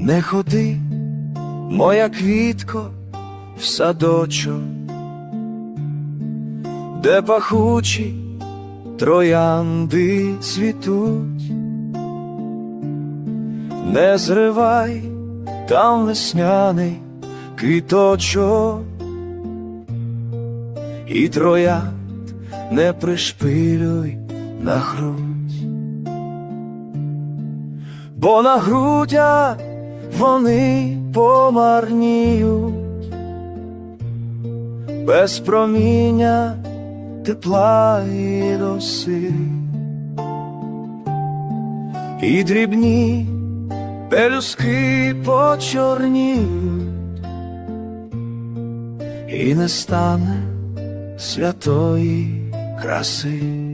Не ходи, моя квітко, в садочок, де пахучі троянди цвітуть, не зривай там весняний квіточок, і троянд не пришпилюй на грудь, бо на грудях вони помарніють. Без проміння тепла і роси, і дрібні пелюски почорніють, і не стане святої краси.